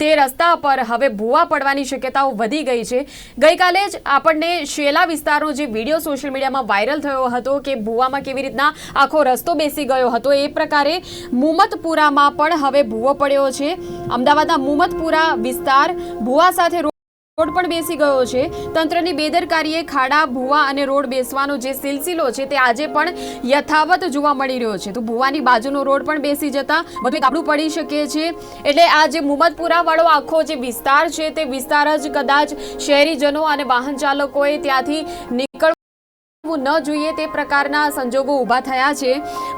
તે રસ્તા પર હવે ભૂવા પડવાની શક્યતાઓ વધી ગઈ છે. ગઈકાલે જ આપણને શેલા વિસ્તારનો જે વીડિયો સોશિયલ મીડિયામાં વાયરલ થયો હતો કે ભૂવામાં કેવી રીતના આખો રસ્તો બેસી ગયો હતો, એ પ્રકારે મુમતપુરામાં પણ હવે ભૂવો પડ્યો છે. અમદાવાદના મુમતપુરા વિસ્તાર ભૂવા સાથે રોડ પણ બેસી ગયો છે. તંત્રની બેદરકારીએ ખાડા, ભૂવા અને રોડ બેસવાનો જે સિલસિલો છે તે આજે પણ યથાવત જોવા મળી રહ્યો છે. તો ભૂવાની બાજુનો રોડ પણ બેસી જતા બધું ગાબડું પડી શકે છે. એટલે આ જે મુમદપુરા વાળો આખો જે વિસ્તાર છે તે વિસ્તાર જ કદાચ શહેરીજનો અને વાહન ચાલકોએ ત્યાંથી નીકળ ન જોઈએ તે પ્રકારના સંજોગો ઊભા થયા છે.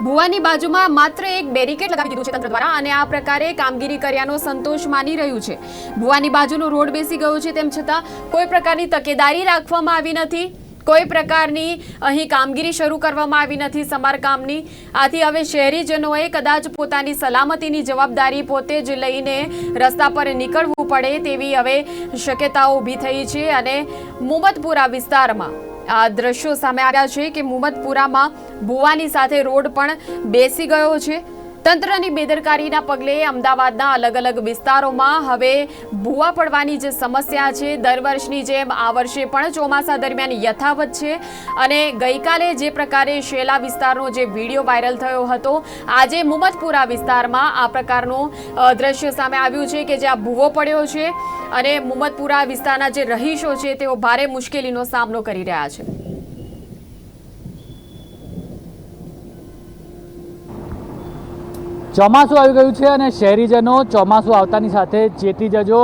ભુવાની બાજુમાં માત્ર એક બેરિકેડ લગાવી દીધું છે તંત્ર દ્વારા અને આ પ્રકારે કામગીરી કર્યાનો સંતોષ માની રહ્યું છે. ભુવાની બાજુનો રોડ બેસી ગયો છે તેમ છતાં કોઈ પ્રકારની તકેદારી રાખવામાં આવી નથી. કોઈ પ્રકારની અહીં કામગીરી શરૂ કરવામાં આવી નથી સમારકામની. આથી હવે શહેરીજનોએ કદાચ પોતાની સલામતીની જવાબદારી પોતે જ લઈને રસ્તા પર નીકળવું પડે તેવી હવે શક્યતાઓ ઊભી થઈ છે અને મુમતપુરા વિસ્તારમાં આ દ્રશ્યો સામે આવ્યા છે કે મુમતપુરામાં ભુવાની સાથે રોડ પણ બેસી ગયો છે. તંત્રની બેદરકારીના પગલે અમદાવાદના અલગ અલગ વિસ્તારોમાં હવે ભૂવા પડવાની જે સમસ્યા છે, દર વર્ષની જેમ આ વર્ષે પણ ચોમાસા દરમિયાન યથાવત છે. અને ગઈકાલે જે પ્રકારે શેલા વિસ્તારનો જે વીડિયો વાયરલ થયો હતો, આજે મુમતપુરા વિસ્તારમાં આ પ્રકારનું દ્રશ્ય સામે આવ્યું છે કે જ્યાં ભૂવો પડ્યો છે અને મુમતપુરા વિસ્તારના જે રહીશો છે, તેઓ ભારે મુશ્કેલીનો સામનો કરી રહ્યા છે. ચોમાસું આવી ગયું છે અને શહેરીજનો ચોમાસું આવતાની સાથે ચેતી જજો.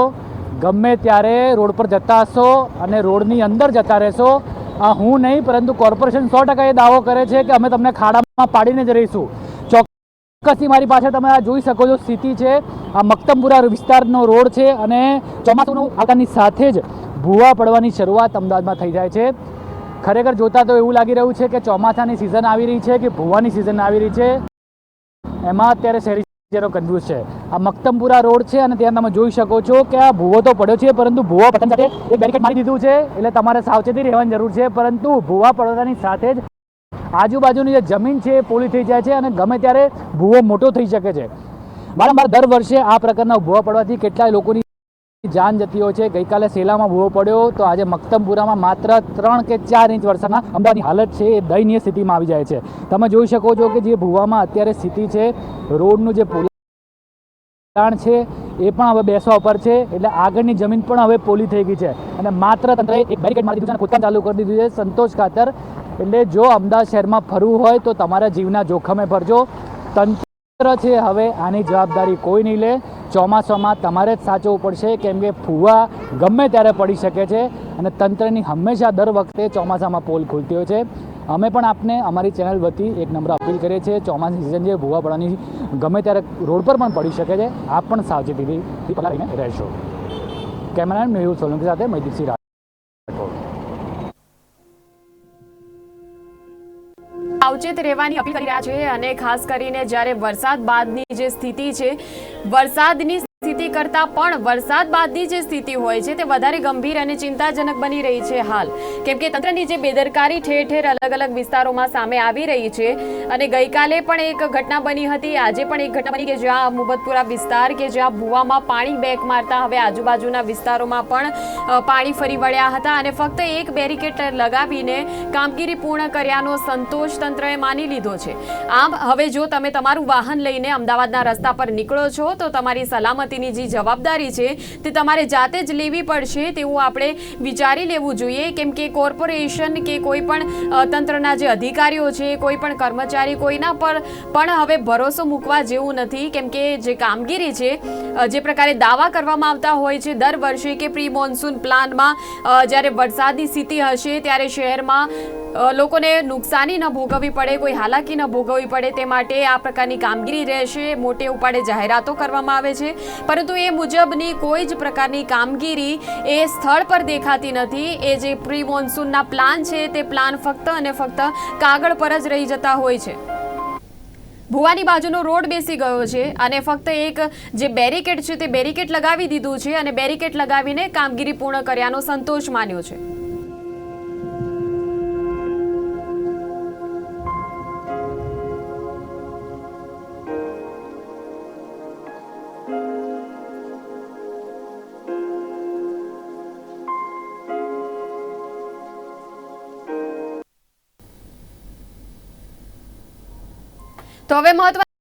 ગમે ત્યારે રોડ પર જતા હશો અને રોડની અંદર જતા રહેશો. આ હું નહીં, પરંતુ કોર્પોરેશન સો ટકા એ દાવો કરે છે કે અમે તમને ખાડામાં પાડીને જ રહીશું. ચોક્કસથી મારી પાસે તમે આ જોઈ શકો છો સ્થિતિ છે. આ મક્તમપુરા વિસ્તારનો રોડ છે અને ચોમાસુનું આવતાની સાથે જ ભૂવા પડવાની શરૂઆત અમદાવાદમાં થઈ જાય છે. ખરેખર જોતા તો એવું લાગી રહ્યું છે કે ચોમાસાની સિઝન આવી રહી છે કે ભૂવાની સિઝન આવી રહી છે. એમાં અત્યારે શહેરીજનો કન્ફ્યુઝ છે. આ મક્તમપુરા રોડ છે અને ત્યાં તમે જોઈ શકો છો કે આ ભૂવો તો પડ્યો છે, પરંતુ ભૂવા પતન સાથે એ બેરિકેડ મારી દીધું છે, એટલે તમારે સાવચેતી રહેવાની જરૂર છે, પરંતુ ભૂવા પડવાની સાથે જ આજુબાજુની જે જમીન છે એ પોલી થઈ જાય છે અને ગમે ત્યારે ભૂવો મોટો થઈ શકે છે. વારંવાર દર વર્ષે આ પ્રકારના ભૂવા પડવાથી કેટલાય લોકોની જાન જતી હોય છે. ગઈકાલે સેલામાં ભૂવો પડ્યો તો આજે મક્તમપુરામાં માત્ર ત્રણ કે ચાર ઇંચ વરસાદના અમદાવાદની હાલત છે એ દયનીય સ્થિતિમાં આવી જાય છે. તમે જોઈ શકો છો કે જે ભૂવામાં અત્યારે સ્થિતિ છે, રોડનું જે પોલાણ છે એ પણ હવે બેસવા ઉપર છે, એટલે આગળની જમીન પણ હવે પોલી થઈ ગઈ છે. અને માત્ર તંત્રએ એક બેરિકેડ મારી દીધું છે ચાલુ કરી દીધું છે. સંતોષ ખાતર, એટલે જો અમદાવાદ શહેરમાં ફરવું હોય તો તમારા જીવના જોખમે ભરજો તંત્ર છે હવે આની જવાબદારી કોઈ નહીં લે. ચોમાસામાં તમારે જ સાચવવું પડશે કેમ કે ફૂવા ગમે ત્યારે પડી શકે છે અને તંત્રની હંમેશા દર વખતે ચોમાસામાં પોલ ખુલતી હોય છે. અમે પણ આપને અમારી ચેનલ વતી એક નંબર અપીલ કરીએ છીએ ચોમાસી સિઝન છે ભૂવા પડવાની ગમે ત્યારે રોડ પર પણ પડી શકે છે, આપ પણ સાવચેતીથી પગલાં રહેશો. કેમેરામેન મેહુલ સોલંકી સાથે મૈદીપસિંહ સાવચેત રહેવાની અપીલ કરી રહ્યા છે અને ખાસ કરીને જ્યારે વરસાદ બાદની જે સ્થિતિ છે, વરસાદની સ્થિતિ કરતા પણ વરસાદ બાદની જે સ્થિતિ હોય છે તે વધારે ગંભીર અને ચિંતાજનક બની રહી છે હાલ. કેમ કે તંત્રની જે બેદરકારી ઠેર ઠેર અલગ અલગ વિસ્તારોમાં સામે આવી રહી છે અને ગઈકાલે પણ એક ઘટના બની હતી. આજે પણ એક ઘટના બની કે જ્યાં મુબતપુરા વિસ્તાર કે જ્યાં ભૂવામાં પાણી બેક મારતા હવે આજુબાજુના વિસ્તારોમાં પણ પાણી ફરી વળ્યા હતા અને ફક્ત એક બેરિકેડ લગાવીને કામગીરી પૂર્ણ કર્યાનો સંતોષ તંત્રએ માની લીધો છે. આમ, હવે જો તમે તમારું વાહન લઈને અમદાવાદના રસ્તા પર નીકળો છો, તો તમારી સલામતીની જે જવાબદારી છે તે તમારે જાતે જ લેવી પડશે તેવું આપણે વિચારી લેવું જોઈએ. કેમ કે કોર્પોરેશન કે કોઈ પણ તંત્રના જે અધિકારીઓ છે, કોઈ પણ કર્મચારી કોઈના પર પણ હવે ભરોસો મૂકવા જેવું નથી. કેમ કે જે કામગીરી છે જે પ્રકારે દાવા કરવામાં આવતા હોય છે દર વર્ષે કે પ્રી મોન્સૂન પ્લાનમાં જ્યારે વરસાદની સ્થિતિ હશે ત્યારે શહેરમાં લોકોને નુકસાની ન ભોગવવી પડે, કોઈ હાલાકી ન ભોગવવી પડે તે માટે આ પ્રકારની કામગીરી રહેશે. મોટે ઉપાડે જાહેરાતો કરવામાં આવે છે. પરંતુ એ મુજબની કોઈ જ પ્રકારની કામગીરી એ સ્થળ પર દેખાતી નથી. એ જે પ્રી મોન્સૂનના પ્લાન છે, તે પ્લાન ફક્ત અને ફક્ત કાગળ પર જ રહી જતા હોય છે. ભુવાની બાજુનો રોડ બેસી ગયો છે અને ફક્ત એક જે બેરિકેડ છે તે બેરિકેડ લગાવી દીધું છે અને બેરિકેડ લગાવીને કામગીરી પૂર્ણ કર્યાનો સંતોષ માન્યો છે. તો હવે મહત્વ